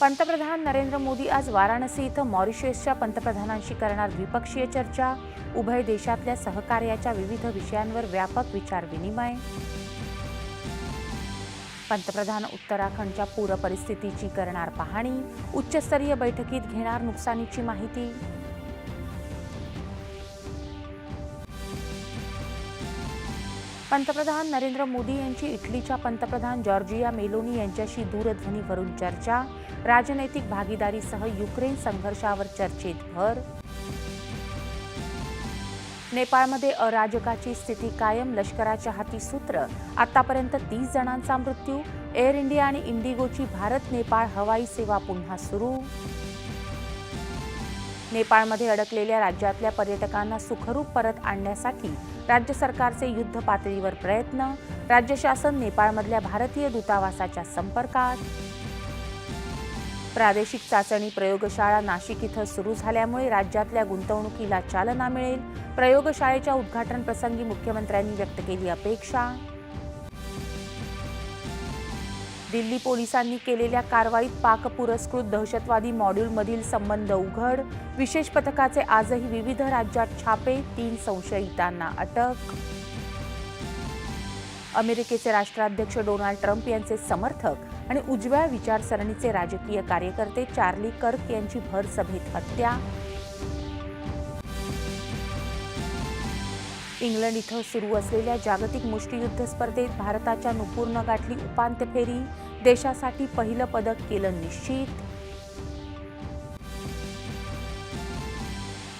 पंतप्रधान नरेंद्र मोदी आज वाराणसी इथं मॉरिशसच्या पंतप्रधानांशी करणार द्विपक्षीय चर्चा. उभय देशातल्या सहकार्याच्या विविध विषयांवर व्यापक विचारविनिमय पंतप्रधान उत्तराखंडच्या पूरपरिस्थितीची करणार पाहणी. उच्चस्तरीय बैठकीत घेणार नुकसानीची माहिती. पंतप्रधान नरेंद्र मोदी यांची इटलीच्या पंतप्रधान जॉर्जिया मेलोनी यांच्याशी दूरध्वनीवरून चर्चा राजनैतिक भागीदारीसह युक्रेन संघर्षावर चर्चेत भर. नेपाळमध्ये अराजकाची स्थिती कायम लष्कराच्या हाती सूत्र. आतापर्यंत तीस जणांचा मृत्यू. एअर इंडिया आणि इंडिगोची भारत नेपाळ हवाई सेवा पुन्हा सुरू. नेपाळमध्ये अडकलेल्या राज्यातल्या पर्यटकांना सुखरूप परत आणण्यासाठी राज्य सरकारचे युद्ध पातळीवर प्रयत्न राज्य शासन नेपाळमधल्या भारतीय दूतावासाच्या संपर्कात. प्रादेशिक चाचणी प्रयोगशाळा नाशिक इथं सुरू झाल्यामुळे राज्यातल्या गुंतवणुकीला चालना मिळेल. प्रयोगशाळेच्या उद्घाटन प्रसंगी मुख्यमंत्र्यांनी व्यक्त केली अपेक्षा. दिल्ली पोलिसांनी केलेल्या कारवाईत पाक पुरस्कृत दहशतवादी मॉड्यूलमधील संबंध उघड. विशेष पथकाचे आजही विविध राज्यात छापे तीन संशयितांना अटक. अमेरिकेचे राष्ट्राध्यक्ष डोनाल्ड ट्रम्प यांचे समर्थक आणि उजव्या विचारसरणीचे राजकीय कार्यकर्ते चार्ली कर्क यांची भर सभेत हत्या. इंग्लंड इथं सुरू असलेल्या जागतिक मुष्टियुद्ध स्पर्धेत भारताच्या नुपूरनं गाठली उपांत्य फेरी देशासाठी पहिलं पदक केलं निश्चित.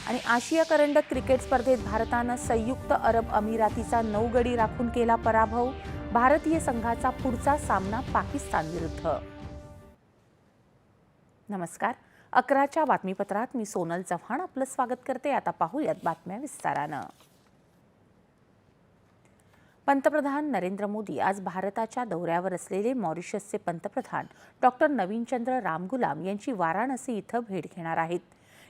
आणि आशिया करंडक क्रिकेट स्पर्धेत भारतानं संयुक्त अरब अमिरातीचा नऊ गडी राखून केला पराभव. भारतीय संघाचा पुढचा सामना पाकिस्तान विरुद्ध. नमस्कार. अकराच्या बातमीपत्रात मी सोनल चव्हाण. आपलं स्वागत करते. आता पाहूयात बातम्या विस्तारानं. पंतप्रधान नरेंद्र मोदी आज भारताच्या दौऱ्यावर असलेले मॉरिशसचे पंतप्रधान डॉक्टर नवीनचंद्र रामगुलाम यांची वाराणसी इथं भेट घेणार आहेत.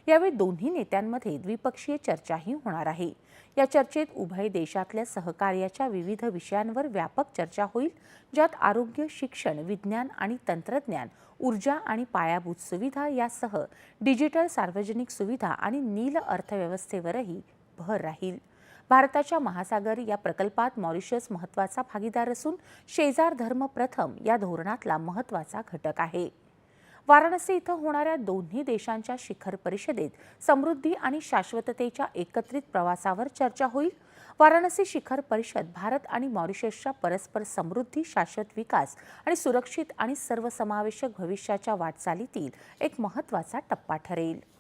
यावेळी दोन्ही नेत्यांमध्ये द्विपक्षीय चर्चाही होणार आहे. या चर्चेत उभय देशातल्या सहकार्याच्या विविध विषयांवर व्यापक चर्चा होईल ज्यात आरोग्य शिक्षण विज्ञान आणि तंत्रज्ञान ऊर्जा आणि पायाभूत सुविधा यासह डिजिटल सार्वजनिक सुविधा आणि नील अर्थव्यवस्थेवरही भर राहील. भारताच्या महासागर या प्रकल्पात मॉरिशस महत्त्वाचा भागीदार असून शेजार धर्म प्रथम या धोरणातला महत्त्वाचा घटक आहे. वाराणसी इथं होणाऱ्या दोन्ही देशांच्या शिखर परिषदेत समृद्धी आणि शाश्वततेच्या एकत्रित प्रवासावर चर्चा होईल. वाराणसी शिखर परिषद भारत आणि मॉरिशसच्या परस्पर समृद्धी शाश्वत विकास आणि सुरक्षित आणि सर्वसमावेशक भविष्याच्या वाटचालीतील एक महत्त्वाचा टप्पा ठरेल.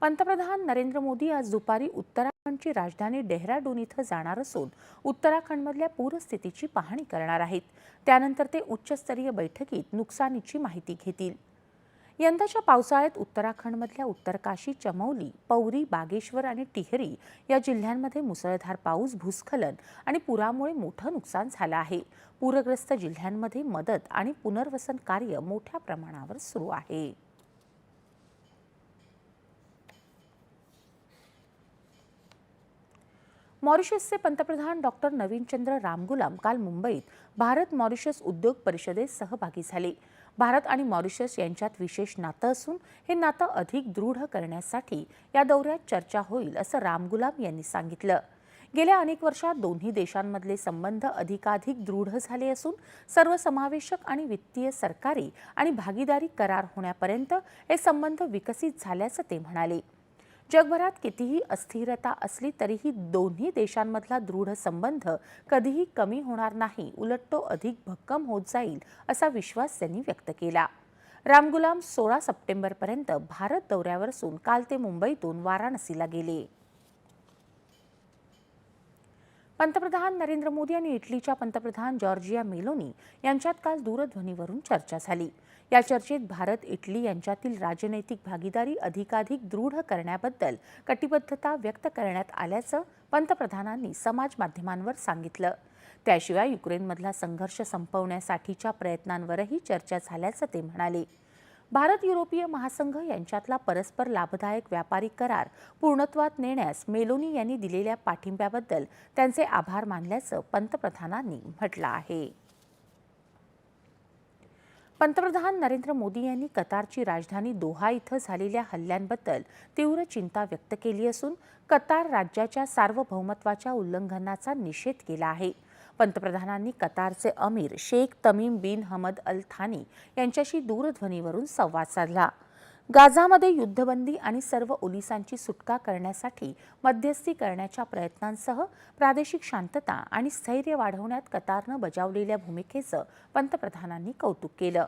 पंतप्रधान नरेंद्र मोदी आज दुपारी उत्तराखंडची राजधानी डेहराडून इथं जाणार असून उत्तराखंडमधल्या पूरस्थितीची पाहणी करणार आहेत. त्यानंतर ते उच्चस्तरीय बैठकीत नुकसानीची माहिती घेतील. यंदाच्या पावसाळ्यात उत्तराखंडमधल्या उत्तरकाशी चमौली पौरी बागेश्वर आणि टिहरी या जिल्ह्यांमध्ये मुसळधार पाऊस भूस्खलन आणि पुरामुळे मोठं नुकसान झालं आहे. पूरग्रस्त जिल्ह्यांमध्ये मदत आणि पुनर्वसन कार्य मोठ्या प्रमाणावर सुरू आहे. मॉरिशसचे पंतप्रधान डॉक्टर नवीनचंद्र रामगुलाम काल मुंबईत भारत मॉरिशस उद्योग परिषदेत सहभागी झाले. भारत आणि मॉरिशस यांच्यात विशेष नातं असून हे नातं अधिक दृढ करण्यासाठी या दौऱ्यात चर्चा होईल असं रामगुलाम यांनी सांगितलं. गेल्या अनेक वर्षात दोन्ही देशांमधले संबंध अधिकाधिक दृढ झाले असून सर्वसमावेशक आणि वित्तीय सरकारी आणि भागीदारी करार होण्यापर्यंत हे संबंध विकसित झाल्याचं ते म्हणाले. जगभरात कितीही अस्थिरता असली तरीही दोन्ही देशांमधला दृढ संबंध कधीही कमी होणार नाही उलट तो अधिक भक्कम होत जाईल असा विश्वास त्यांनी व्यक्त केला. रामगुलाम सोळा सप्टेंबरपर्यंत भारत दौऱ्यावर असून काल ते मुंबईतून वाराणसीला गेले. पंतप्रधान नरेंद्र मोदी आणि इटलीच्या पंतप्रधान जॉर्जिया मेलोनी यांच्यात काल दूरध्वनीवरून चर्चा झाली. या चर्चेत भारत इटली यांच्यातील राजनैतिक भागीदारी अधिकाधिक दृढ करण्याबद्दल कटिबद्धता व्यक्त करण्यात आल्याचं पंतप्रधानांनी समाज माध्यमांवर सांगितलं. त्याशिवाय युक्रेनमधला संघर्ष संपवण्यासाठीच्या प्रयत्नांवरही चर्चा झाल्याचं ते म्हणाले. भारत युरोपीय महासंघ यांच्यातला परस्पर लाभदायक व्यापारी करार पूर्णत्वात नेण्यास मेलोनी यांनी दिलेल्या पाठिंब्याबद्दल त्यांचे आभार मानल्याचं पंतप्रधानांनी म्हटलं आहे. पंतप्रधान नरेंद्र मोदी यांनी कतारची राजधानी दोहा इथं झालेल्या हल्ल्यांबद्दल तीव्र चिंता व्यक्त केली असून कतार राज्याच्या सार्वभौमत्वाच्या उल्लंघनाचा निषेध केला आहे. पंतप्रधानांनी कतारचे अमीर शेख तमीम बिन हमद अल थानी यांच्याशी दूरध्वनीवरून संवाद साधला. गाझामध्ये युद्धबंदी आणि सर्व ओलिसांची सुटका करण्यासाठी मध्यस्थी करण्याच्या प्रयत्नांसह प्रादेशिक शांतता आणि स्थैर्य वाढवण्यात कतारनं बजावलेल्या भूमिकेचं पंतप्रधानांनी कौतुक केलं.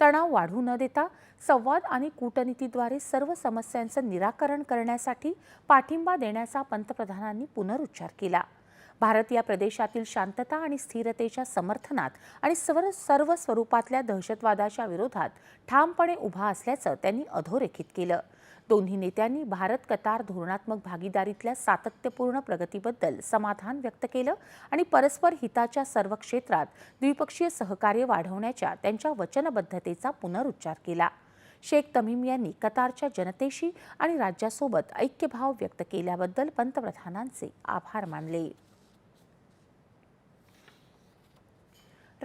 तणाव वाढू न देता संवाद आणि कूटनीतीद्वारे सर्व समस्यांचं निराकरण करण्यासाठी पाठिंबा देण्याचा पंतप्रधानांनी पुनरुच्चार केला. भारत या प्रदेशातील शांतता आणि स्थिरतेच्या समर्थनात आणि सर्व सर्व स्वरूपातल्या दहशतवादाच्या विरोधात ठामपणे उभा असल्याचं त्यांनी अधोरेखित केलं. दोन्ही नेत्यांनी भारत कतार धोरणात्मक भागीदारीतल्या सातत्यपूर्ण प्रगतीबद्दल समाधान व्यक्त केलं आणि परस्पर हिताच्या सर्व क्षेत्रात द्विपक्षीय सहकार्य वाढवण्याच्या त्यांच्या वचनबद्धतेचा पुनरुच्चार केला. शेख तमीम यांनी कतारच्या जनतेशी आणि राज्यासोबत ऐक्यभाव व्यक्त केल्याबद्दल पंतप्रधानांचे आभार मानले.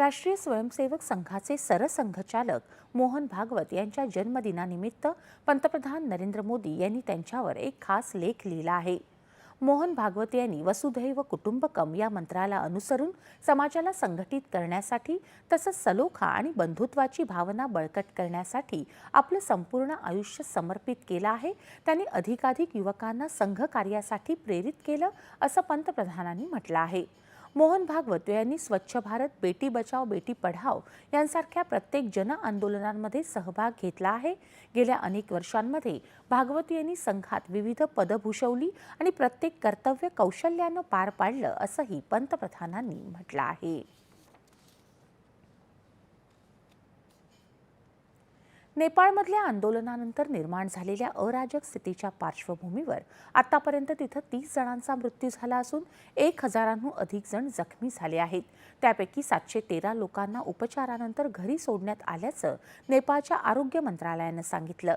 राष्ट्रीय स्वयंसेवक संघाचे सरसंघचालक मोहन भागवत यांच्या जन्मदिनानिमित्त पंतप्रधान नरेंद्र मोदी यांनी त्यांच्यावर एक खास लेख लिहिला आहे. मोहन भागवत यांनी वसुधैव कुटुंबकम या मंत्राला अनुसरून समाजाला संघटित करण्यासाठी तसंच सलोखा आणि बंधुत्वाची भावना बळकट करण्यासाठी आपलं संपूर्ण आयुष्य समर्पित केलं आहे. त्यांनी अधिकाधिक युवकांना संघ कार्यासाठी प्रेरित केलं असं पंतप्रधानांनी म्हटलं आहे. मोहन भागवत यांनी स्वच्छ भारत बेटी बचाव बेटी पढाव यांसारख्या प्रत्येक जन आंदोलनांमध्ये सहभाग घेतला आहे. गेल्या अनेक वर्षांमध्ये भागवत यांनी संघात विविध पदं भूषवली आणि प्रत्येक कर्तव्य कौशल्यानं पार पाडलं असंही पंतप्रधानांनी म्हटलं आहे. नेपाळमधल्या आंदोलनानंतर निर्माण झालेल्या अराजक स्थितीच्या पार्श्वभूमीवर आतापर्यंत तिथं तीस जणांचा मृत्यू झाला असून एक हजारांहून अधिक जण जखमी झाले आहेत. त्यापैकी सातशे तेरा लोकांना उपचारानंतर घरी सोडण्यात आल्याचं नेपाळच्या आरोग्य मंत्रालयानं सांगितलं.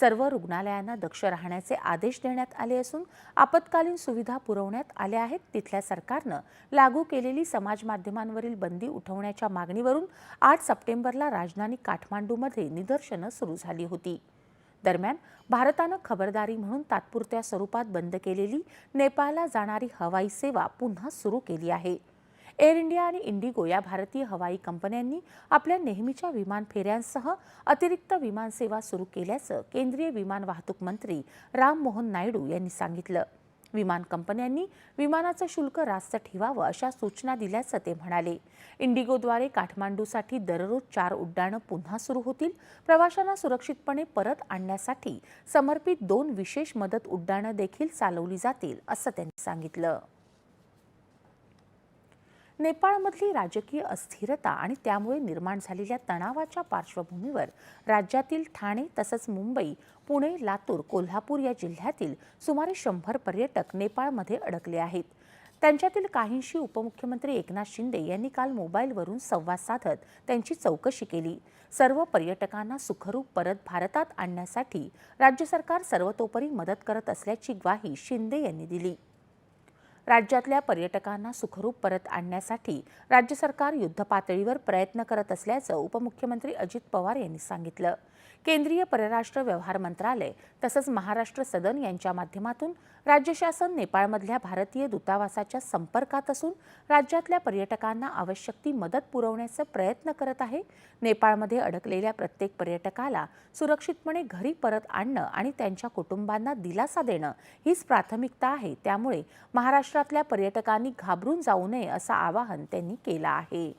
सर्व रुग्णालयांना दक्ष राहण्याचे आदेश देण्यात आले असून आपत्कालीन सुविधा पुरवण्यात आल्या आहेत. तिथल्या सरकारनं लागू केलेली समाज माध्यमांवरील बंदी उठवण्याच्या मागणीवरून आठ सप्टेंबरला राजधानी काठमांडूमध्ये निदर्शनं सुरू झाली होती. दरम्यान भारतानं खबरदारी म्हणून तात्पुरत्या स्वरूपात बंद केलेली नेपाळला जाणारी हवाई सेवा पुन्हा सुरू केली आहे. एअर इंडिया आणि इंडिगो या भारतीय हवाई कंपन्यांनी आपल्या नेहमीच्या विमान फेऱ्यांसह अतिरिक्त विमानसेवा सुरू केल्याचं केंद्रीय विमान वाहतूक मंत्री राम मोहन नायडू यांनी सांगितलं. विमान कंपन्यांनी विमानाचं शुल्क रास्त ठेवावं अशा सूचना दिल्याचं ते म्हणाले. इंडिगोद्वारे काठमांडूसाठी दररोज चार उड्डाणं पुन्हा सुरू होतील. प्रवाशांना सुरक्षितपणे परत आणण्यासाठी समर्पित दोन विशेष मदत उड्डाणं देखील चालवली जातील असं त्यांनी सांगितलं. नेपाळमधली राजकीय अस्थिरता आणि त्यामुळे निर्माण झालेल्या तणावाच्या पार्श्वभूमीवर राज्यातील ठाणे तसंच मुंबई पुणे लातूर कोल्हापूर या जिल्ह्यातील सुमारे शंभर पर्यटक नेपाळमध्ये अडकले आहेत. त्यांच्यातील काहींशी उपमुख्यमंत्री एकनाथ शिंदे यांनी काल मोबाईलवरून संवाद साधत त्यांची चौकशी केली. सर्व पर्यटकांना सुखरूप परत भारतात आणण्यासाठी राज्य सरकार सर्वतोपरी मदत करत असल्याची ग्वाही शिंदे यांनी दिली. राज्यातल्या पर्यटकांना सुखरूप परत आणण्यासाठी राज्य सरकार युद्धपातळीवर प्रयत्न करत असल्याचं उपमुख्यमंत्री अजित पवार यांनी सांगितलं. केंद्रीय परराष्ट्र व्यवहार मंत्रालय तसंच महाराष्ट्र सदन यांच्या माध्यमातून राज्य शासन नेपाळमधल्या भारतीय दूतावासाच्या संपर्कात असून राज्यातल्या पर्यटकांना आवश्यक ती मदत पुरवण्याचा प्रयत्न करत आहे. नेपाळमध्ये अडकलेल्या प्रत्येक पर्यटकाला सुरक्षितपणे घरी परत आणणं आणि त्यांच्या कुटुंबांना दिलासा देणं हीच प्राथमिकता आहे. त्यामुळे महाराष्ट्र महाराष्ट्रातल्या पर्यटकांनी घाबरून जाऊ नये असं आवाहन त्यांनी केलं आहे.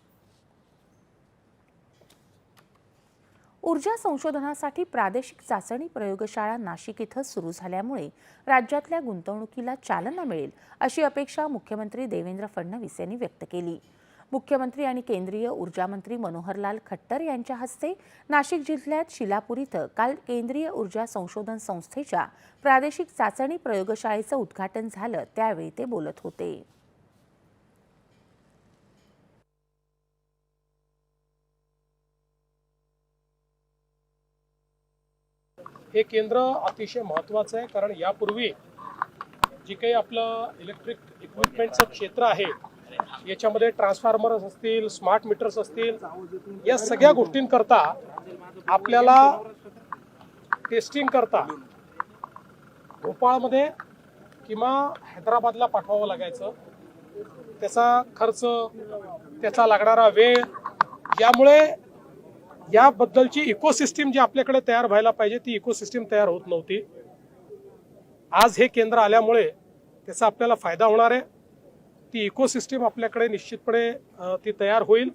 ऊर्जा संशोधनासाठी प्रादेशिक चाचणी प्रयोगशाळा नाशिक इथं सुरू झाल्यामुळे राज्यातल्या गुंतवणुकीला चालना मिळेल अशी अपेक्षा मुख्यमंत्री देवेंद्र फडणवीस यांनी व्यक्त केली. मुख्यमंत्री आणि केंद्रीय ऊर्जा मंत्री मनोहरलाल खट्टर यांच्या हस्ते नाशिक जिल्ह्यात शिलापूर इथं काल केंद्रीय ऊर्जा संशोधन संस्थेच्या प्रादेशिक चाचणी प्रयोगशाळेचं उद्घाटन झालं. त्यावेळी ते बोलत होते. हे केंद्र अतिशय महत्त्वाचं आहे कारण यापूर्वी जे काही आपलं इलेक्ट्रिक इक्विपमेंटचं क्षेत्र आहे याच्यामध्ये ट्रान्सफॉर्मर्स असतील स्मार्ट मीटर्स असतील या सगळ्या गोष्टींकरता आपल्याला टेस्टिंग करता भोपाळमध्ये किंवा हैदराबादला पाठवावं लागायचं. त्याचा खर्च त्याचा लागणारा वेळ यामुळे याबद्दलची इकोसिस्टीम जी आपल्याकडे तयार व्हायला पाहिजे ती इकोसिस्टीम तयार होत नव्हती. आज हे केंद्र आल्यामुळे त्याचा आपल्याला फायदा होणार आहे. ती इकोसिस्टीम आपल्याकडे निश्चितपणे ती तयार होईल.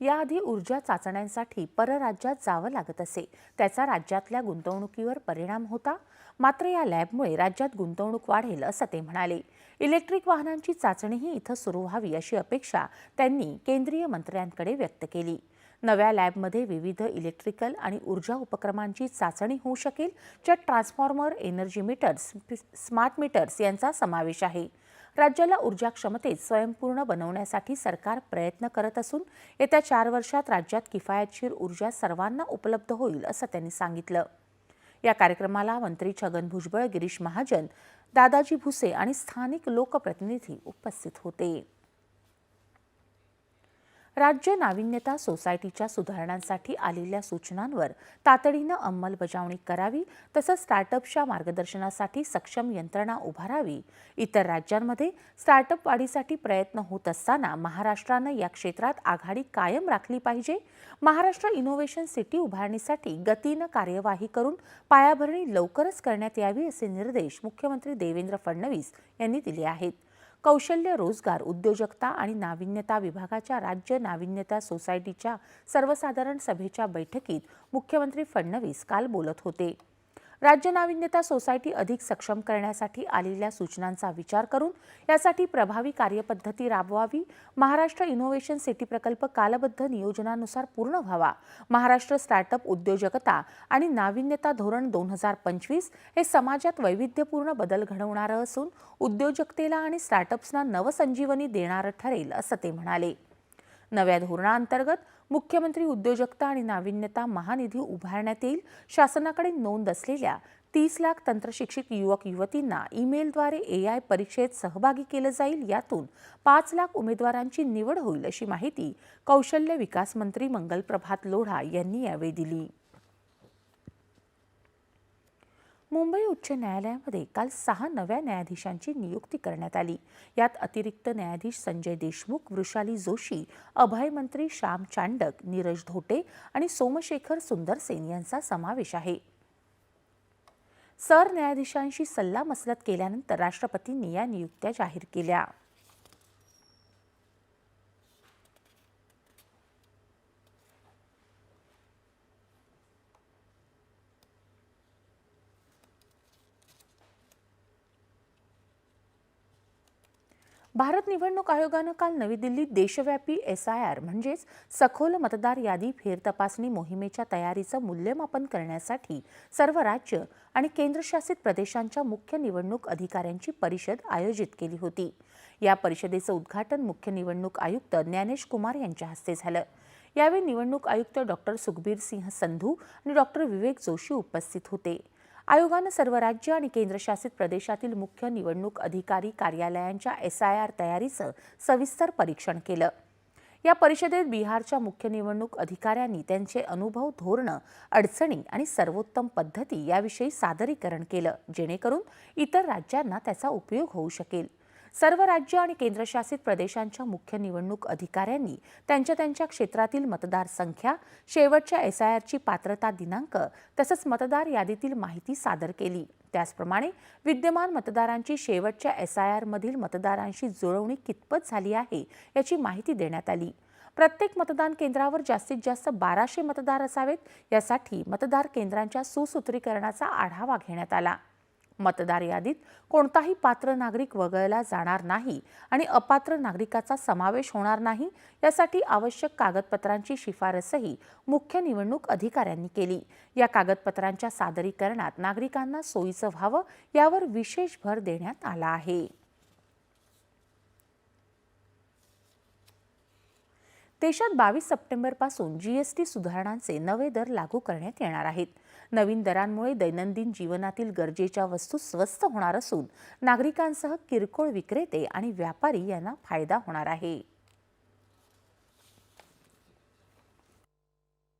याआधी ऊर्जा चाचण्यांसाठी परराज्यात जावं लागत असे. त्याचा राज्यातल्या गुंतवणुकीवर परिणाम होता. मात्र या लॅबमुळे राज्यात गुंतवणूक वाढेल असं ते म्हणाले. इलेक्ट्रिक वाहनांची चाचणीही इथं सुरू व्हावी अशी अपेक्षा त्यांनी केंद्रीय मंत्र्यांकडे व्यक्त केली. नव्या लॅबमध्ये विविध इलेक्ट्रिकल आणि ऊर्जा उपक्रमांची चाचणी होऊ शकेल. ज्यात transformer energy meters smart meters यांचा समावेश आहे. राज्याला ऊर्जा क्षमतेत स्वयंपूर्ण बनवण्यासाठी सरकार प्रयत्न करत असून येत्या चार वर्षात राज्यात किफायतशीर ऊर्जा सर्वांना उपलब्ध होईल असं त्यांनी सांगितलं. या कार्यक्रमाला मंत्री छगन भुजबळ गिरीश महाजन दादाजी भुसे आणि स्थानिक लोकप्रतिनिधी उपस्थित होते. राज्य नाविन्यता सोसायटीच्या सुधारणांसाठी आलेल्या सूचनांवर तातडीनं अंमलबजावणी करावी तसंच स्टार्टअपच्या मार्गदर्शनासाठी सक्षम यंत्रणा उभारावी. इतर राज्यांमध्ये स्टार्टअप वाढीसाठी प्रयत्न होत असताना महाराष्ट्रानं या क्षेत्रात आघाडी कायम राखली पाहिजे. महाराष्ट्र इनोव्हेशन सिटी उभारणीसाठी गतीनं कार्यवाही करून पायाभरणी लवकरच करण्यात यावी असे निर्देश मुख्यमंत्री देवेंद्र फडणवीस यांनी दिले आहेत. कौशल्य रोजगार उद्योजकता आणि नाविन्यता विभागाच्या राज्य नाविन्यता सोसायटीच्या सर्वसाधारण सभेच्या बैठकीत मुख्यमंत्री फडणवीस काल बोलत होते. राज्य नाविन्यता सोसायटी अधिक सक्षम करण्यासाठी आलेल्या सूचनांचा विचार करून यासाठी प्रभावी कार्यपद्धती राबवावी महाराष्ट्र इनोव्हेशन सिटी प्रकल्प कालबद्ध नियोजनानुसार पूर्ण व्हावा महाराष्ट्र स्टार्टअप उद्योजकता आणि नाविन्यता धोरण दोन हजार पंचवीस हे समाजात वैविध्यपूर्ण बदल घडवणारं असून उद्योजकतेला आणि स्टार्टअप्सना नवसंजीवनी देणारं ठरेल असं ते म्हणाले. नव्या धोरणाअंतर्गत मुख्यमंत्री उद्योजकता आणि नाविन्यता महानिधी उभारण्यात येईल. शासनाकडे नोंद असलेल्या तीस लाख तंत्रशिक्षित युवक युवतींना ईमेलद्वारे ए आय परीक्षेत सहभागी केलं जाईल. यातून पाच लाख उमेदवारांची निवड होईल अशी माहिती कौशल्य विकास मंत्री मंगल प्रभात लोढा यांनी यावेळी दिली. मुंबई उच्च न्यायालयामध्ये काल सहा नव्या न्यायाधीशांची नियुक्ती करण्यात आली. यात अतिरिक्त न्यायाधीश संजय देशमुख वृषाली जोशी अभय मंत्री श्याम चांडक नीरज धोटे आणि सोमशेखर सुंदरसेन यांचा समावेश आहे. सरन्यायाधीशांशी सल्लामसलत केल्यानंतर राष्ट्रपतींनी या नियुक्त्या जाहीर केल्या. भारत निवडणूक आयोगानं काल नवी दिल्लीत देशव्यापी एस आय आर म्हणजेच सखोल मतदार यादी फेरतपासणी मोहिमेच्या तयारीचं मूल्यमापन करण्यासाठी सर्व राज्य आणि केंद्रशासित प्रदेशांच्या मुख्य निवडणूक अधिकाऱ्यांची परिषद आयोजित केली होती. या परिषदेचं उद्घाटन मुख्य निवडणूक आयुक्त ज्ञानेश कुमार यांच्या हस्ते झालं. यावेळी निवडणूक आयुक्त डॉक्टर सुखबीर सिंह संधू आणि डॉक्टर विवेक जोशी उपस्थित होते. आयोगानं सर्व राज्य आणि केंद्रशासित प्रदेशातील मुख्य निवडणूक अधिकारी कार्यालयांच्या एस आय आर तयारीचं सविस्तर परीक्षण केलं. या परिषदेत बिहारच्या मुख्य निवडणूक अधिकाऱ्यांनी त्यांचे अनुभव धोरणं अडचणी आणि सर्वोत्तम पद्धती याविषयी सादरीकरण केलं जेणेकरून इतर राज्यांना त्याचा उपयोग होऊ शकेल. सर्व राज्य आणि केंद्रशासित प्रदेशांच्या मुख्य निवडणूक अधिकाऱ्यांनी त्यांच्या त्यांच्या क्षेत्रातील मतदारसंख्या शेवटच्या एस आय आरची पात्रता दिनांक तसंच मतदार यादीतील माहिती सादर केली. त्याचप्रमाणे विद्यमान मतदारांची शेवटच्या एस आय आरमधील मतदारांशी जुळवणी कितपत झाली आहे याची माहिती देण्यात आली. प्रत्येक मतदान केंद्रावर जास्तीत जास्त बाराशे मतदार असावेत यासाठी मतदार केंद्रांच्या सुसूत्रीकरणाचा आढावा घेण्यात आला. मतदार यादीत कोणताही पात्र नागरिक वगळला जाणार नाही आणि अपात्र नागरिकाचा समावेश होणार नाही यासाठी आवश्यक कागदपत्रांची शिफारसही मुख्य निवडणूक अधिकाऱ्यांनी केली. या कागदपत्रांच्या सादरीकरणात नागरिकांना सोयीचं व्हावं यावर विशेष भर देण्यात आला आहे. देशात बावीस सप्टेंबरपासून जीएसटी सुधारणांचे नवे दर लागू करण्यात येणार आहेत. नवीन दरांमुळे दैनंदिन जीवनातील गरजेच्या वस्तू स्वस्त होणार असून नागरिकांसह किरकोळ विक्रेते आणि व्यापारी यांना फायदा होणार आहे.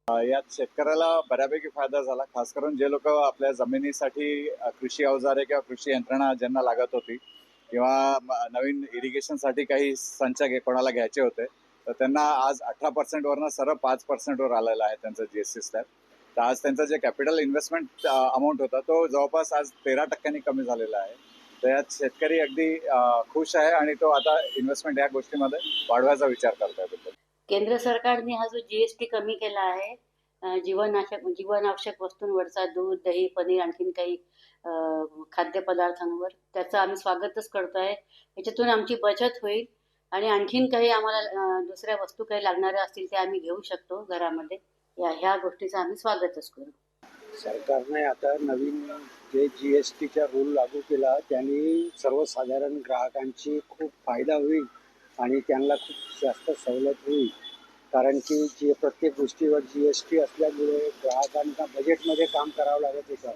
यात शेतकऱ्याला बऱ्यापैकी फायदा झाला. खास करून जे लोक आपल्या जमिनीसाठी कृषी अवजारे किंवा कृषी यंत्रणा ज्यांना लागत होती किंवा नवीन इरिगेशनसाठी काही संच कोणाला घ्यायचे होते तर त्यांना आज अठरा पर्सेंटवरनं सरळ पाच पर्सेंटवर आलेला आहे त्यांचं जीएसटी स्लॅब तर आज त्यांचं जे कॅपिटल इन्व्हेस्टमेंट अमाऊंट होता तो जवळपास आज तेरा टक्क्यांनी कमी झालेला आहे. तर यात शेतकरी अगदी खुश आहे आणि तो आता इन्व्हेस्टमेंट या गोष्टीमध्ये वाढवायचा विचार करतोय केंद्र सरकारने हा जो जीएसटी कमी केला आहे जीवनाशक जीवनावश्यक वस्तूंवरचा दूध दही पनीर आणखीन काही खाद्यपदार्थांवर त्याचं आम्ही स्वागतच करतो आहे याच्यातून आमची बचत होईल आणि आणखीन काही आम्हाला दुसऱ्या वस्तू काही लागणाऱ्या असतील त्या आम्ही घेऊ शकतो घरामध्ये. या ह्या गोष्टीचं आम्ही स्वागतच करू. सरकारने आता नवीन जे जी एस टीचा रूल लागू केला त्यांनी सर्वसाधारण ग्राहकांची खूप फायदा होईल आणि त्यांना खूप जास्त सवलत होईल. कारण की जे प्रत्येक गोष्टीवर जी एस टी असल्यामुळे ग्राहकांना बजेटमध्ये काम करावं लागत होतं.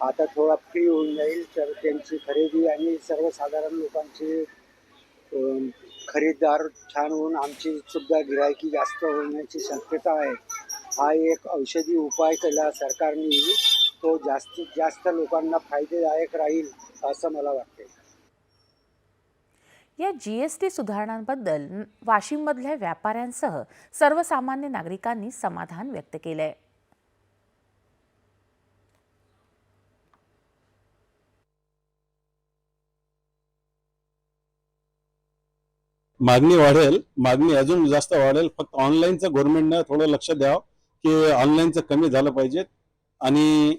आता थोडा फ्री होऊन जाईल तर त्यांची खरेदी आणि सर्वसाधारण लोकांची खरेदार छान होऊन आमची सुद्धा गिरायकी जास्त होण्याची शक्यता आहे. हा एक औषधी उपाय केला सरकारने. तो जास्तीत जास्त लोकांना फायदेदायक राहील असं मला वाटते या जीएसटी सुधारणांबद्दल न- वाशिममधल्या व्यापाऱ्यांसह सर्वसामान्य नागरिकांनी समाधान व्यक्त केलंय. मागणी वाढेल. मागणी अजून जास्त वाढेल. फक्त ऑनलाईनचं गव्हर्नमेंटनं थोडं लक्ष द्यावं. की ऑनलाईनचं कमी झालं पाहिजेत आणि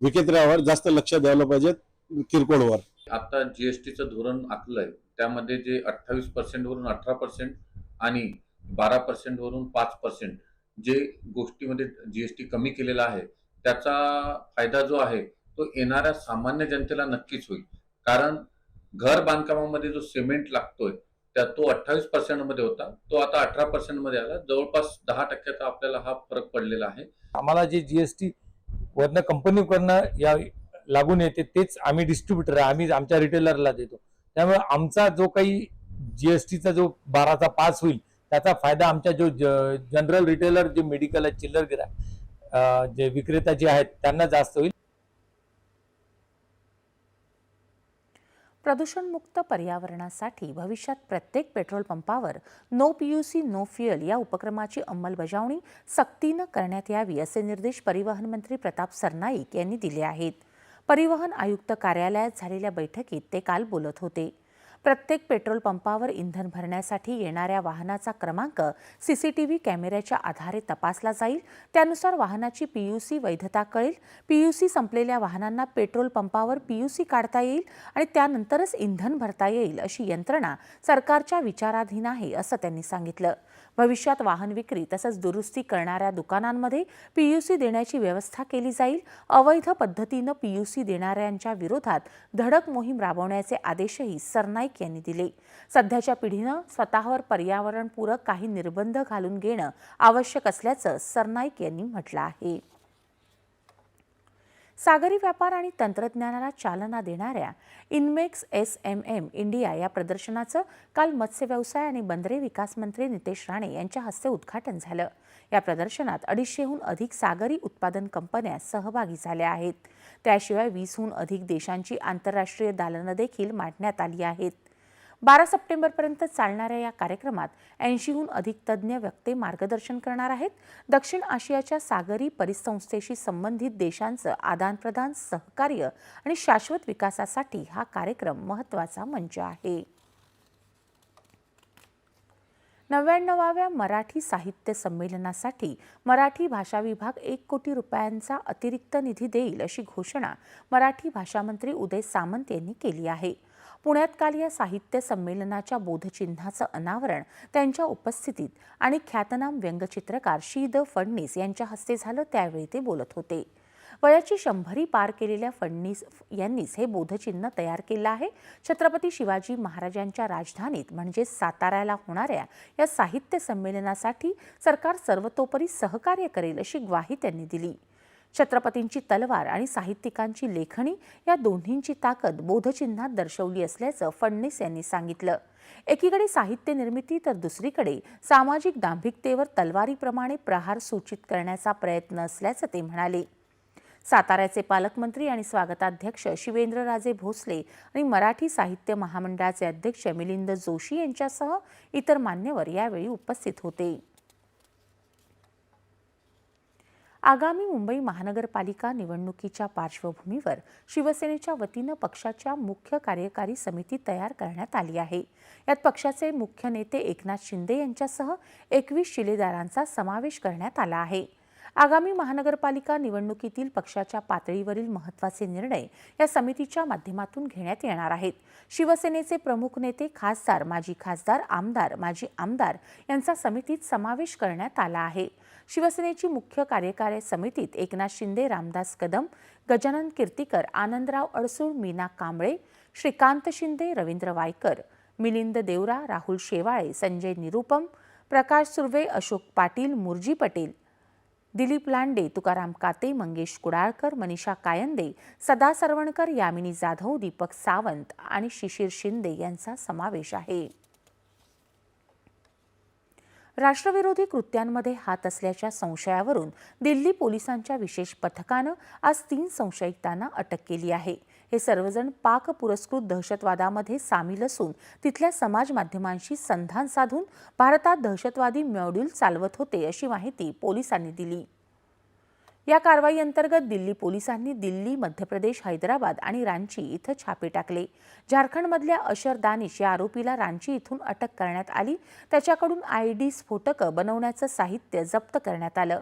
विकेत्र्यावर जास्त लक्ष द्यायला पाहिजेत किरकोळवर. आता जीएसटीचं धोरण आखलंय. त्यामध्ये जे अठ्ठावीस पर्सेंट वरून अठरा पर्सेंट आणि बारा पर्सेंट वरून पाच पर्सेंट जे गोष्टीमध्ये जीएसटी कमी केलेला आहे त्याचा फायदा जो आहे तो येणाऱ्या सामान्य जनतेला नक्कीच होईल. कारण घर बांधकामामध्ये जो सिमेंट लागतोय त्या तो अठ्ठावीस पर्सेंटमध्ये होता. तो आता अठरा पर्सेंटमध्ये आला. जवळपास दहा टक्क्याचा आपल्याला हा फरक पडलेला आहे. आम्हाला जे जीएसटी वरनं कंपनीकडनं या लागून येते तेच आम्ही डिस्ट्रीब्युटर आहे. आम्ही आमच्या रिटेलरला देतो. त्यामुळे आमचा जो काही जीएसटीचा जो बाराचा पास होईल त्याचा फायदा आमच्या जो जनरल रिटेलर जे मेडिकल आहे चिल्लर गिरा जे विक्रेता जे आहेत त्यांना जास्त होईल. प्रदूषणमुक्त पर्यावरणासाठी भविष्यात प्रत्येक पेट्रोल पंपावर नो पीयूसी नो फ्युएल या उपक्रमाची अंमलबजावणी सक्तीनं करण्यात यावी असे निर्देश परिवहन मंत्री प्रताप सरनाईक यांनी दिले आहेत. परिवहन आयुक्त कार्यालयात झालेल्या बैठकीत ते काल बोलत होते. प्रत्येक पेट्रोल पंपावर इंधन भरण्यासाठी येणाऱ्या वाहनाचा क्रमांक सीसीटीव्ही कॅमेऱ्याच्या आधारे तपासला जाईल. त्यानुसार वाहनाची पीयूसी वैधता कळेल. पीयूसी संपलेल्या वाहनांना पेट्रोल पंपावर पीयूसी काढता येईल आणि त्यानंतरच इंधन भरता येईल अशी यंत्रणा सरकारच्या विचाराधीन आहे असं त्यांनी सांगितलं. भविष्यात वाहन विक्री तसंच दुरुस्ती करणाऱ्या दुकानांमध्ये पीयूसी देण्याची व्यवस्था केली जाईल. अवैध पद्धतीनं पीयूसी देणाऱ्यांच्या विरोधात धडक मोहीम राबवण्याचे आदेशही सरनाईक यांनी दिले. सध्याच्या पिढीनं स्वतःवर पर्यावरणपूरक काही निर्बंध घालून घेणं आवश्यक असल्याचं सरनाईक यांनी म्हटलं आहे. सागरी व्यापार आणि तंत्रज्ञानाला चालना देणाऱ्या INMEX S M M India या प्रदर्शनाचं काल मत्स्य व्यवसाय आणि बंदरे विकास मंत्री नितेश राणे यांच्या हस्ते उद्घाटन झालं. या प्रदर्शनात अडीचशेहून अधिक सागरी उत्पादन कंपन्या सहभागी झाल्या आहेत. त्याशिवाय वीसहून अधिक देशांची आंतरराष्ट्रीय दालनं देखील मांडण्यात आली आहेत. बारा सप्टेंबरपर्यंत चालणाऱ्या या कार्यक्रमात ऐंशीहून अधिक तज्ज्ञ व्यक्ते मार्गदर्शन करणार आहेत. दक्षिण आशियाच्या सागरी परिसंस्थेशी संबंधित देशांचं आदानप्रदान सहकार्य आणि शाश्वत विकासासाठी हा कार्यक्रम महत्त्वाचा मंच आहे. नव्याण्णवाव्या मराठी साहित्य संमेलनासाठी मराठी भाषा विभाग एक कोटी रुपयांचा अतिरिक्त निधी देईल अशी घोषणा मराठी भाषामंत्री उदय सामंत यांनी केली आहे. पुण्यात काल या साहित्य संमेलनाच्या बोधचिन्हाचं अनावरण त्यांच्या उपस्थितीत आणि ख्यातनाम व्यंगचित्रकार शी द फडणीस यांच्या हस्ते झालं त्यावेळी ते बोलत होते. वयाची शंभरी पार केलेल्या फडणीस यांनीच हे बोधचिन्ह तयार केलं आहे. छत्रपती शिवाजी महाराजांच्या राजधानीत म्हणजेच साताऱ्याला होणाऱ्या या साहित्य संमेलनासाठी सरकार सर्वतोपरी सहकार्य करेल अशी ग्वाही त्यांनी दिली. छत्रपतींची तलवार आणि साहित्यिकांची लेखणी या दोन्हींची ताकद बोधचिन्हात दर्शवली असल्याचं फडणीस यांनी सांगितलं. एकीकडे साहित्य निर्मिती तर दुसरीकडे सामाजिक दांभिकतेवर तलवारीप्रमाणे प्रहार सूचित करण्याचा प्रयत्न असल्याचं ते म्हणाले. साताऱ्याचे पालकमंत्री आणि स्वागताध्यक्ष शिवेंद्रराजे भोसले आणि मराठी साहित्य महामंडळाचे अध्यक्ष मिलिंद जोशी यांच्यासह इतर मान्यवर यावेळी उपस्थित होते. आगामी मुंबई महानगरपालिका निवडणुकीच्या पार्श्वभूमीवर शिवसेनेच्या वतीनं पक्षाच्या मुख्य कार्यकारी समिती तयार करण्यात आली आहे. यात पक्षाचे मुख्य नेते एकनाथ शिंदे यांच्यासह एकवीस शिलेदारांचा समावेश करण्यात आला आहे. आगामी महानगरपालिका निवडणुकीतील पक्षाच्या पातळीवरील महत्त्वाचे निर्णय या समितीच्या माध्यमातून घेण्यात येणार आहेत. शिवसेनेचे प्रमुख नेते खासदार माजी खासदार आमदार माजी आमदार यांचा समितीत समावेश करण्यात आला आहे. शिवसेनेची मुख्य कार्यकारी समितीत एकनाथ शिंदे रामदास कदम गजानन कीर्तीकर आनंदराव अडसूळ मीना कांबळे श्रीकांत शिंदे रवींद्र वायकर मिलिंद देवरा राहुल शेवाळे संजय निरुपम प्रकाश सुर्वे अशोक पाटील मुरजी पटेल दिलीप लांडे तुकाराम काते मंगेश कुडाळकर मनीषा कायंदे सदा सरवणकर यामिनी जाधव दीपक सावंत आणि शिशिर शिंदे यांचा समावेश आहे. राष्ट्रविरोधी कृत्यांमध्ये हात असल्याच्या संशयावरून दिल्ली पोलिसांच्या विशेष पथकानं आज तीन संशयितांना अटक केली आहे. हे सर्वजण पाक पुरस्कृत दहशतवादामध्ये सामील असून तिथल्या समाज माध्यमांशी संधान साधून भारतात दहशतवादी मॉड्यूल चालवत होते अशी माहिती पोलिसांनी दिली. या कारवाई अंतर्गत दिल्ली पोलिसांनी दिल्ली मध्य प्रदेश हैदराबाद आणि रांची इथं छापे टाकले. झारखंडमधल्या अशर दानिश या आरोपीला रांची इथून अटक करण्यात आली. त्याच्याकडून आय डी स्फोटकं बनवण्याचं साहित्य जप्त करण्यात आलं.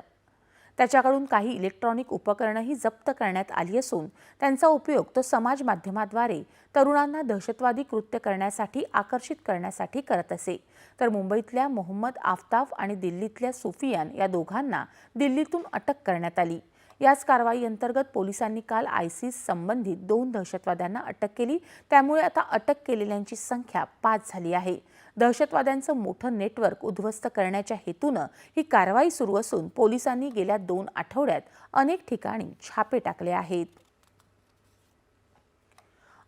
त्याच्याकडून काही इलेक्ट्रॉनिक उपकरणंही जप्त करण्यात आली असून त्यांचा उपयोग तो समाज माध्यमाद्वारे तरुणांना दहशतवादी कृत्य करण्यासाठी आकर्षित करण्यासाठी करत असे. तर मुंबईतल्या मोहम्मद आफताफ आणि दिल्लीतल्या सुफियान या दोघांना दिल्लीतून अटक करण्यात आली. याच कारवाई अंतर्गत पोलिसांनी काल आयसीस संबंधित दोन दहशतवाद्यांना अटक केली. त्यामुळे आता अटक केलेल्यांची संख्या पाच झाली आहे. दहशतवाद्यांचं मोठं नेटवर्क उद्ध्वस्त करण्याच्या हेतूनं ही कारवाई सुरू असून पोलिसांनी गेल्या दोन आठवड्यात अनेक ठिकाणी छापे टाकले आहेत.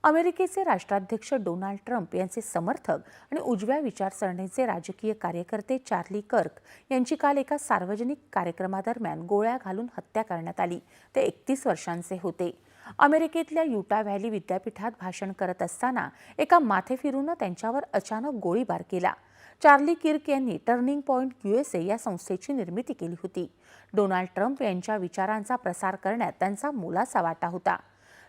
अमेरिकेचे राष्ट्राध्यक्ष डोनाल्ड ट्रम्प यांचे समर्थक आणि उजव्या विचारसरणीचे राजकीय कार्यकर्ते चार्ली कर्क यांची काल एका सार्वजनिक कार्यक्रमादरम्यान गोळ्या घालून हत्या करण्यात आली. ते एकतीस वर्षांचे होते. अमेरिकेतल्या युटा व्हॅली विद्यापीठात भाषण करत असताना एका माथेफिरूनं त्यांच्यावर अचानक गोळीबार केला. चार्ली किर्क यांनी टर्निंग पॉइंट युएसए या संस्थेची निर्मिती केली होती. डोनाल्ड ट्रम्प यांच्या विचारांचा प्रसार करण्यात त्यांचा मोलाचा वाटा होता.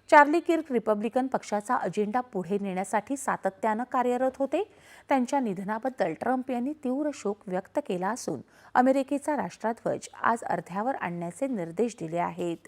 चार्ली किर्क रिपब्लिकन पक्षाचा अजेंडा पुढे नेण्यासाठी सातत्यानं कार्यरत होते. त्यांच्या निधनाबद्दल ट्रम्प यांनी तीव्र शोक व्यक्त केला असून अमेरिकेचा राष्ट्राध्वज आज अर्ध्यावर आणण्याचे निर्देश दिले आहेत.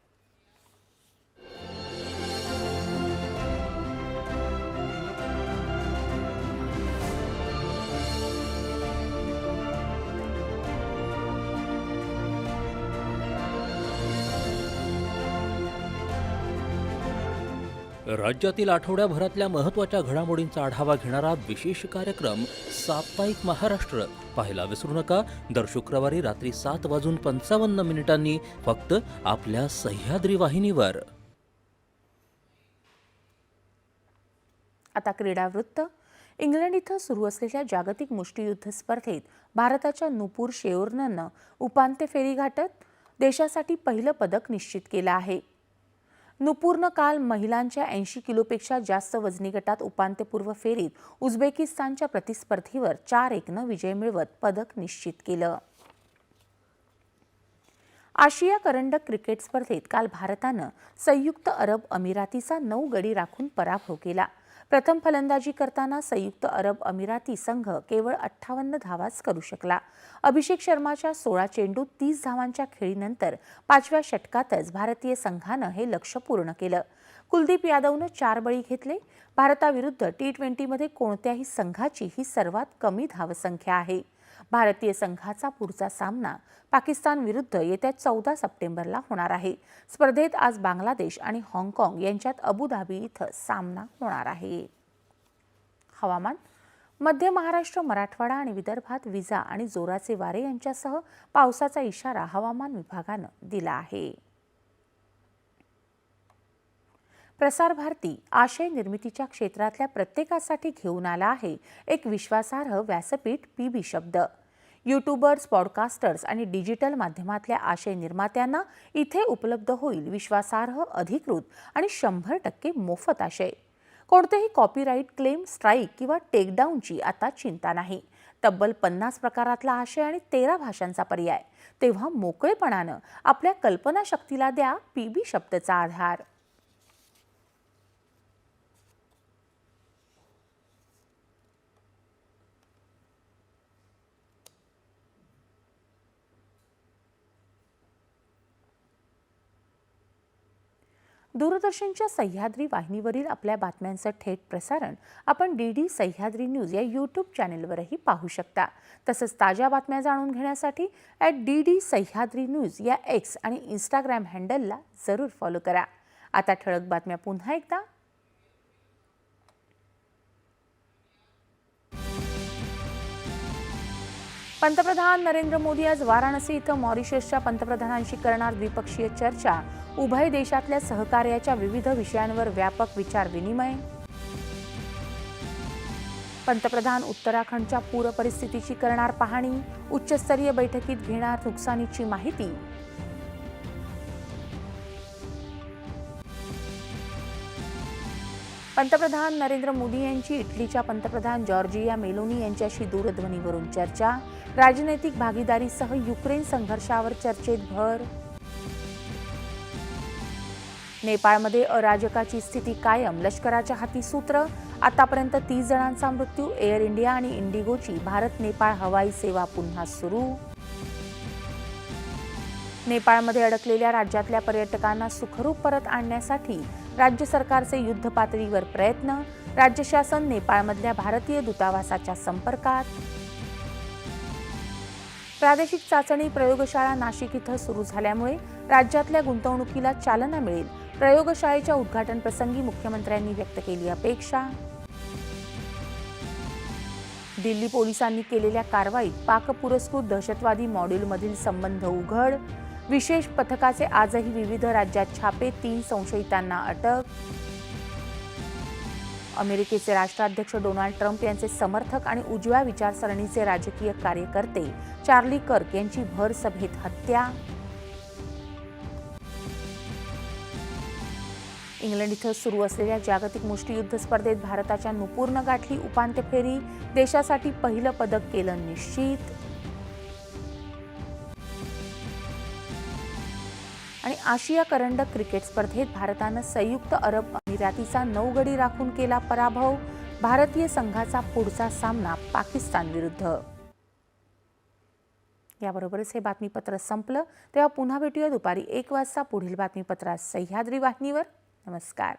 राज्यातील आठवड्याभरातल्या महत्त्वाच्या घडामोडींचा आढावा घेणारा विशेष कार्यक्रम साप्ताहिक महाराष्ट्र. पाहायला विसरू नका. दर शुक्रवारी रात्री सात वाजून पंचावन्न मिनिटांनी फक्त आपल्या सह्याद्री वाहिनीवर. आता क्रीडा वृत्त इंग्लंड इथं सुरू असलेल्या जागतिक मुष्टियुद्ध स्पर्धेत भारताच्या नुपूर शेओर्ननं उपांत्य फेरी गाठत देशासाठी पहिलं पदक निश्चित केलं आहे. नुपूरनं काल महिलांच्या ऐंशी किलोपेक्षा जास्त वजनी गटात उपांत्यपूर्व फेरीत उझबेकिस्तानच्या प्रतिस्पर्धीवर चार एकनं विजय मिळवत पदक निश्चित केलं. आशिया करंडक क्रिकेट स्पर्धेत काल भारतानं संयुक्त अरब अमिरातीचा नऊ गडी राखून पराभव केला. प्रथम फलंदाजी करताना संयुक्त अरब अमिराती संघ केवळ अठ्ठावन्न धावाच करू शकला. अभिषेक शर्माच्या सोळा चेंडूत तीस धावांच्या खेळीनंतर पाचव्या षटकातच भारतीय संघानं हे लक्ष पूर्ण केलं. कुलदीप यादवनं चार बळी घेतले. भारताविरुद्ध टी ट्वेंटीमध्ये कोणत्याही संघाची ही सर्वात कमी धावसंख्या आहे. भारतीय संघाचा पुढचा सामना पाकिस्तान विरुद्ध येत्या चौदा सप्टेंबरला होणार आहे. स्पर्धेत आज बांगलादेश आणि हाँगकाँग यांच्यात अबुधाबी इथं सामना होणार आहे. हवामान मध्य महाराष्ट्र मराठवाडा आणि विदर्भात विजा आणि जोराचे वारे यांच्यासह पावसाचा इशारा हवामान विभागानं दिला आहे. प्रसार भारती आशय निर्मितीच्या क्षेत्रातल्या प्रत्येकासाठी घेऊन आला आहे एक विश्वासार्ह व्यासपीठ P B Shabd. YouTubers podcasters आणि डिजिटल माध्यमातल्या आशय निर्मात्यांना इथे उपलब्ध होईल विश्वासार्ह अधिकृत आणि शंभर टक्के मोफत आशय. कोणतेही कॉपीराईट क्लेम स्ट्राईक किंवा टेकडाऊनची आता चिंता नाही. तब्बल पन्नास प्रकारातला आशय आणि तेरा भाषांचा पर्याय. तेव्हा मोकळेपणानं आपल्या कल्पनाशक्तीला द्या पीबी शब्दचा आधार. दूरदर्शनच्या सह्याद्री वाहिनीवरील आपल्या बातम्यांचं थेट प्रसारण आपण डी डी सह्याद्री न्यूज या यूट्यूब चॅनेलवरही पाहू शकता. तसंच ताज्या बातम्या जाणून घेण्यासाठी at D D Sahyadri News या एक्स आणि इंस्टाग्राम हँडलला जरूर फॉलो करा. आता ठळक बातम्या पुन्हा एकदा पंतप्रधान नरेंद्र मोदी आज वाराणसी इथं मॉरिशसच्या पंतप्रधानांशी करणार द्विपक्षीय चर्चा. उभय देशातल्या सहकार्याच्या विविध विषयांवर व्यापक विचार विनिमय. पंतप्रधान उत्तराखंडच्या पूर परिस्थितीची करणार पाहणी. उच्चस्तरीय बैठकीत घेणार नुकसानीची माहिती. पंतप्रधान नरेंद्र मोदी यांची इटलीच्या पंतप्रधान जॉर्जिया मेलोनी यांच्याशी दूरध्वनीवरून चर्चा. राजनैतिक भागीदारीसह युक्रेन संघर्षावर चर्चेत भर. नेपाळमध्ये अराजकाची स्थिती कायम. लष्कराच्या हाती सूत्र. आतापर्यंत तीस जणांचा मृत्यू. एअर इंडिया आणि इंडिगोची. भारत नेपाळ हवाई सेवा पुन्हा सुरू. नेपाळमध्ये अडकलेल्या राज्यातल्या पर्यटकांना सुखरूप परत आणण्यासाठी राज्य सरकारचे युद्ध पातळीवर प्रयत्न. राज्य शासन नेपाळमधल्या भारतीय दूतावासाच्या संपर्कात. प्रादेशिक चाचणी प्रयोगशाळा नाशिक इथं सुरू झाल्यामुळे राज्यातल्या गुंतवणुकीला चालना मिळेल. प्रयोगशाळेच्या उद्घाटन प्रसंगी मुख्यमंत्र्यांनी व्यक्त केली अपेक्षा. दिल्ली पोलिसांनी केलेल्या कारवाईत पाक पुरस्कृत दहशतवादी मॉड्यूलमधील संबंध उघड. विशेष पथकाचे आजही विविध राज्यात छापे तीन संशयितांना अटक. अमेरिकेचे राष्ट्राध्यक्ष डोनाल्ड ट्रम्प यांचे समर्थक आणि उजव्या विचारसरणीचे राजकीय कार्यकर्ते चार्ली कर्क यांची भर सभेत हत्या. इंग्लंड इथं सुरू असलेल्या जागतिक मुष्टियुद्ध स्पर्धेत भारताच्या नुपूरनं गाठली उपांत्य फेरी देशासाठी पहिलं पदक केलं निश्चित. आणि आशिया करंडक क्रिकेट स्पर्धेत भारतानं संयुक्त अरब अमिरातीचा नऊ गडी राखून केला पराभव. भारतीय संघाचा पुढचा सामना पाकिस्तान विरुद्ध. याबरोबरच हे बातमीपत्र संपलं. तेव्हा पुन्हा भेटूया दुपारी एक वाजता. पुढील बातमीपत्रात सह्याद्री वाहिनीवर. नमस्कार.